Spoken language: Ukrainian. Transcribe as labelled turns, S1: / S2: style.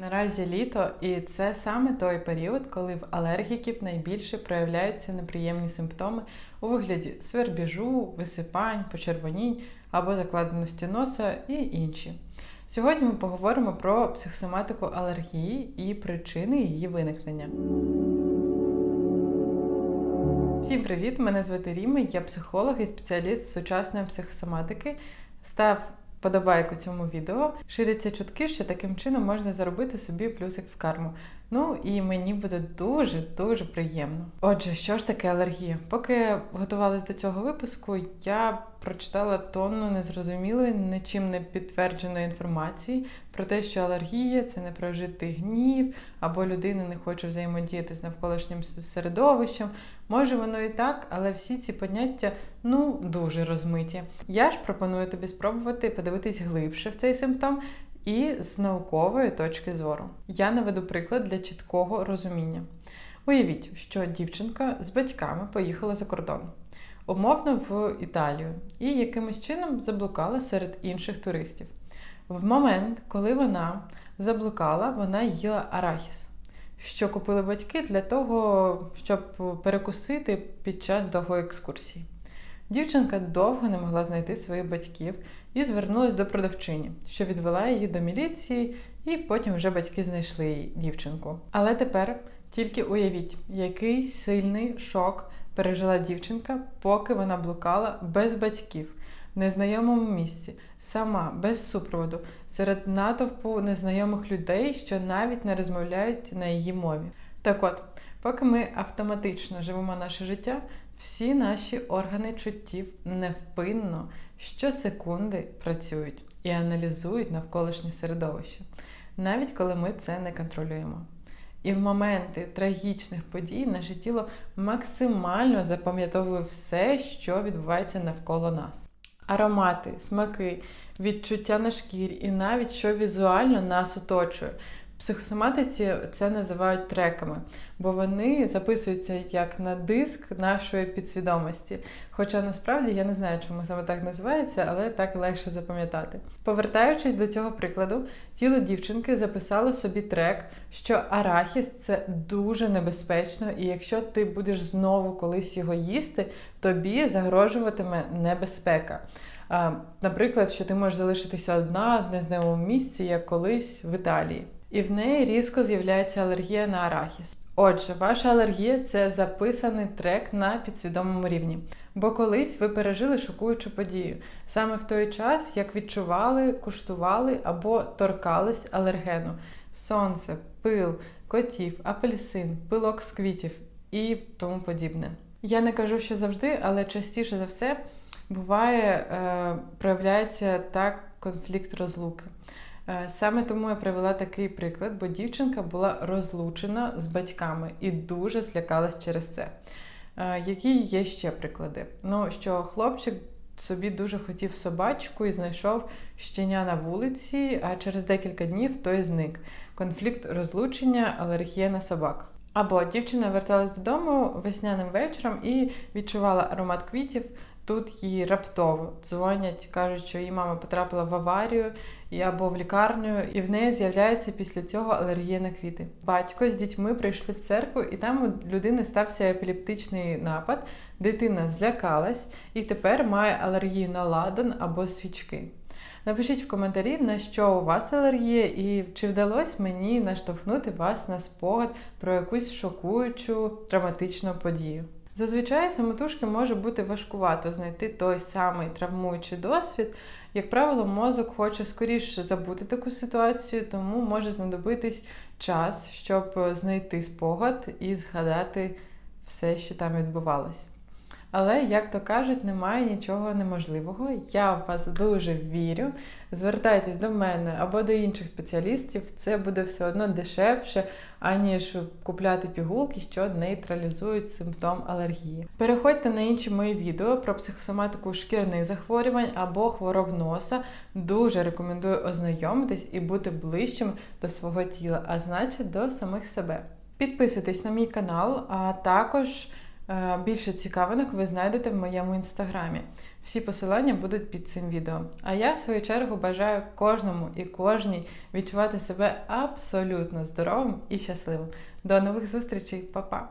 S1: Наразі літо, і це саме той період, коли в алергіків найбільше проявляються неприємні симптоми у вигляді свербіжу, висипань, почервонінь або закладеності носа і інші. Сьогодні ми поговоримо про психосоматику алергії і причини її виникнення. Всім привіт! Мене звати Ріма, я психолог і спеціаліст сучасної психосоматики. Став подобайку цьому відео. Ширяться чутки, що таким чином можна заробити собі плюсик в карму. Ну і мені буде дуже-дуже приємно. Отже, що ж таке алергія? Поки готувалась до цього випуску, я прочитала тонну незрозумілої, нічим не підтвердженої інформації про те, що алергія це непрожитий гнів, або людина не хоче взаємодіяти з навколишнім середовищем. Може, воно і так, але всі ці поняття ну дуже розмиті. Я ж пропоную тобі спробувати подивитись глибше в цей симптом і з наукової точки зору. Я наведу приклад для чіткого розуміння. Уявіть, що дівчинка з батьками поїхала за кордон, умовно в Італію, і якимось чином заблукала серед інших туристів. В момент, коли вона заблукала, вона їла арахіс, що купили батьки для того, щоб перекусити під час довгої екскурсії. Дівчинка довго не могла знайти своїх батьків і звернулася до продавчині, що відвела її до міліції, і потім вже батьки знайшли її дівчинку. Але тепер тільки уявіть, який сильний шок пережила дівчинка, поки вона блукала без батьків. В незнайомому місці, сама, без супроводу, серед натовпу незнайомих людей, що навіть не розмовляють на її мові. Так от, поки ми автоматично живемо наше життя, всі наші органи чуттів невпинно щосекунди працюють і аналізують навколишнє середовище, навіть коли ми це не контролюємо. І в моменти трагічних подій наше тіло максимально запам'ятовує все, що відбувається навколо нас. Аромати, смаки, відчуття на шкірі і навіть що візуально нас оточує. Психосоматиці це називають треками, бо вони записуються як на диск нашої підсвідомості. Хоча насправді я не знаю, чому саме так називається, але так легше запам'ятати. Повертаючись до цього прикладу, тіло дівчинки записало собі трек, що арахіс це дуже небезпечно, і якщо ти будеш знову колись його їсти, тобі загрожуватиме небезпека. Наприклад, що ти можеш залишитися одна в незнайомому місці, як колись в Італії і в неї різко з'являється алергія на арахіс. Отже, ваша алергія це записаний трек на підсвідомому рівні. Бо колись ви пережили шокуючу подію саме в той час, як відчували, куштували або торкались алергену: сонце, пил, котів, апельсин, пилок з квітів і тому подібне. Я не кажу, що завжди, але частіше за все буває, е, проявляється так конфлікт розлуки. Е, саме тому я привела такий приклад, бо дівчинка була розлучена з батьками і дуже злякалась через це. Е, які є ще приклади? Ну, що хлопчик собі дуже хотів собачку і знайшов щеня на вулиці, а через декілька днів той зник. Конфлікт розлучення, алергія на собак. Або дівчина верталась додому весняним вечором і відчувала аромат квітів. Тут їй раптово дзвонять, кажуть, що її мама потрапила в аварію або в лікарню, і в неї з'являється після цього алергія на квіти. Батько з дітьми прийшли в церкву, і там у людини стався епілептичний напад. Дитина злякалась і тепер має алергію на ладан або свічки. Напишіть в коментарі, на що у вас алергія, і чи вдалося мені наштовхнути вас на спогад про якусь шокуючу травматичну подію. Зазвичай самотужки може бути важкувато знайти той самий травмуючий досвід. Як правило, мозок хоче скоріше забути таку ситуацію, тому може знадобитись час, щоб знайти спогад і згадати все, що там відбувалось. Але, як то кажуть, немає нічого неможливого. Я в вас дуже вірю. Звертайтесь до мене або до інших спеціалістів, це буде все одно дешевше, аніж купляти пігулки, що нейтралізують симптом алергії. Переходьте на інші мої відео про психосоматику шкірних захворювань або хвороб носа. Дуже рекомендую ознайомитись і бути ближчим до свого тіла, а значить до самих себе. Підписуйтесь на мій канал, а також. Е, Більше цікавинок ви знайдете в моєму інстаграмі. Всі посилання будуть під цим відео. А я, в свою чергу, бажаю кожному і кожній відчувати себе абсолютно здоровим і щасливим. До нових зустрічей, Па-па!